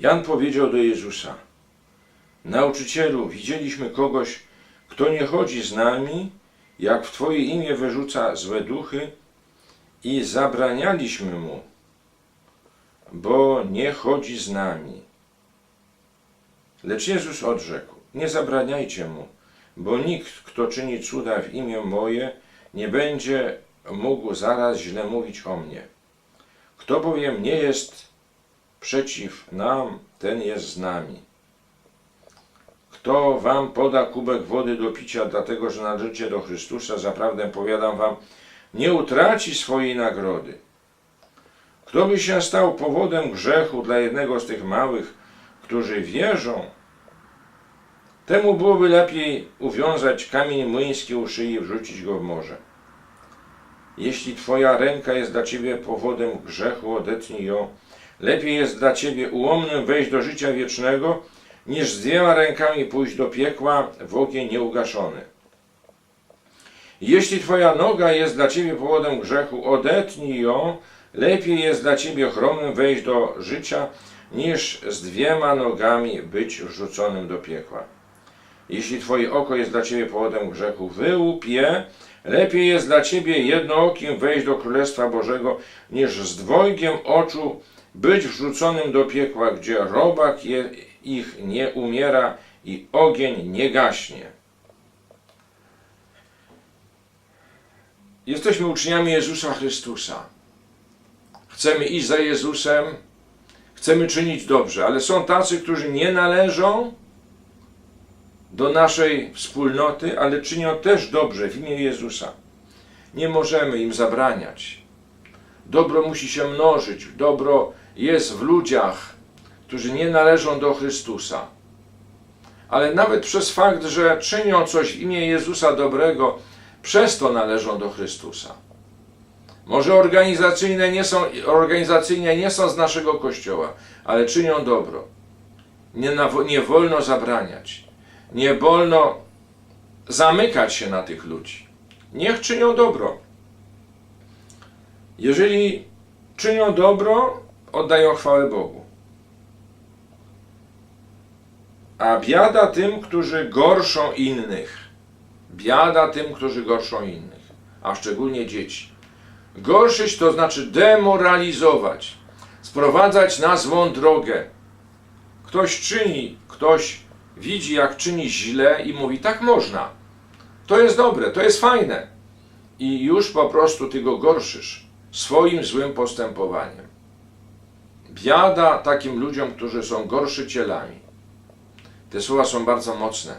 Jan powiedział do Jezusa: Nauczycielu, widzieliśmy kogoś, kto nie chodzi z nami, jak w Twoje imię wyrzuca złe duchy, i zabranialiśmy mu, bo nie chodzi z nami. Lecz Jezus odrzekł: Nie zabraniajcie mu, bo nikt, kto czyni cuda w imię moje, nie będzie mógł zaraz źle mówić o mnie. Kto bowiem nie jest przeciw nam, ten jest z nami. Kto wam poda kubek wody do picia, dlatego że należycie do Chrystusa, zaprawdę powiadam wam, nie utraci swojej nagrody. Kto by się stał powodem grzechu dla jednego z tych małych, którzy wierzą, temu byłoby lepiej uwiązać kamień młyński u szyi i wrzucić go w morze. Jeśli twoja ręka jest dla ciebie powodem grzechu, odetnij ją. Lepiej jest dla ciebie ułomnym wejść do życia wiecznego, niż z dwiema rękami pójść do piekła w ogień nieugaszony. Jeśli twoja noga jest dla ciebie powodem grzechu, odetnij ją. Lepiej jest dla ciebie chromym wejść do życia, niż z dwiema nogami być wrzuconym do piekła. Jeśli twoje oko jest dla ciebie powodem grzechu, wyłup je. Lepiej jest dla ciebie jednookim wejść do Królestwa Bożego, niż z dwojgiem oczu być wrzuconym do piekła, gdzie robak je, ich nie umiera i ogień nie gaśnie. Jesteśmy uczniami Jezusa Chrystusa. Chcemy iść za Jezusem, chcemy czynić dobrze, ale są tacy, którzy nie należą do naszej wspólnoty, ale czynią też dobrze w imię Jezusa. Nie możemy im zabraniać. Dobro musi się mnożyć, dobro jest w ludziach, którzy nie należą do Chrystusa. Ale nawet przez fakt, że czynią coś w imię Jezusa dobrego, przez to należą do Chrystusa. Może organizacyjne nie są, organizacyjnie nie są z naszego kościoła, ale czynią dobro. Nie, na, nie wolno zabraniać. Nie wolno zamykać się na tych ludzi. Niech czynią dobro. Jeżeli czynią dobro, oddają chwałę Bogu. A biada tym, którzy gorszą innych. Biada tym, którzy gorszą innych, a szczególnie dzieci. Gorszyć to znaczy demoralizować, sprowadzać na złą drogę. Ktoś czyni, ktoś widzi, jak czyni źle i mówi: Tak można. To jest dobre, to jest fajne. I już po prostu ty go gorszysz swoim złym postępowaniem. Biada takim ludziom, którzy są gorszycielami. Te słowa są bardzo mocne.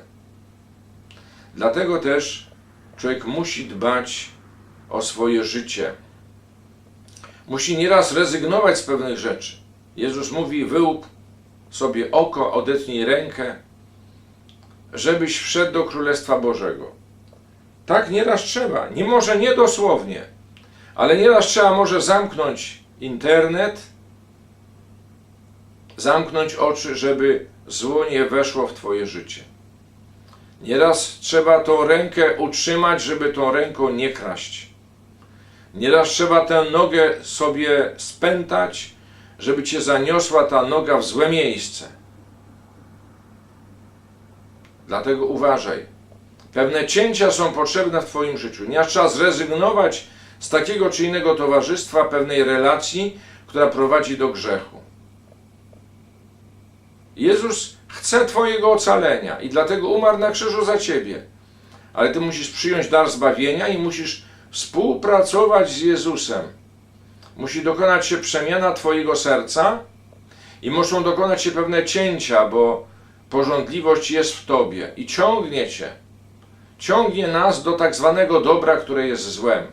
Dlatego też człowiek musi dbać o swoje życie. Musi nieraz rezygnować z pewnych rzeczy. Jezus mówi: wyłup sobie oko, odetnij rękę, żebyś wszedł do Królestwa Bożego. Tak nieraz trzeba. Nie może nie dosłownie, ale nieraz trzeba może zamknąć internet, zamknąć oczy, żeby zło nie weszło w Twoje życie. Nieraz trzeba tą rękę utrzymać, żeby tą ręką nie kraść. Nieraz trzeba tę nogę sobie spętać, żeby cię zaniosła ta noga w złe miejsce. Dlatego uważaj. Pewne cięcia są potrzebne w Twoim życiu. Nieraz trzeba zrezygnować z takiego czy innego towarzystwa, pewnej relacji, która prowadzi do grzechu. Jezus chce Twojego ocalenia i dlatego umarł na krzyżu za Ciebie. Ale Ty musisz przyjąć dar zbawienia i musisz współpracować z Jezusem. Musi dokonać się przemiana Twojego serca i muszą dokonać się pewne cięcia, bo porządliwość jest w Tobie i ciągnie Cię. Ciągnie nas do tak zwanego dobra, które jest złem.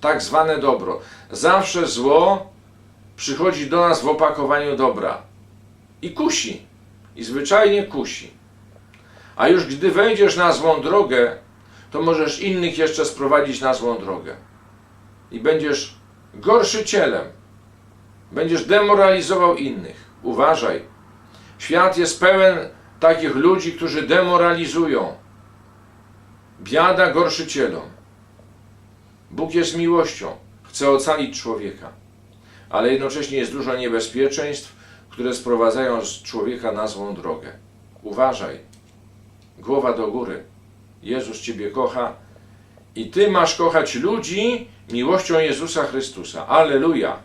Tak zwane dobro. Zawsze zło przychodzi do nas w opakowaniu dobra i kusi i zwyczajnie kusi. A już gdy wejdziesz na złą drogę, to możesz innych jeszcze sprowadzić na złą drogę. I będziesz gorszycielem. Będziesz demoralizował innych. Uważaj. Świat jest pełen takich ludzi, którzy demoralizują. Biada gorszycielom. Bóg jest miłością. Chce ocalić człowieka. Ale jednocześnie jest dużo niebezpieczeństw, które sprowadzają z człowieka na złą drogę. Uważaj. Głowa do góry. Jezus Ciebie kocha i Ty masz kochać ludzi miłością Jezusa Chrystusa. Alleluja!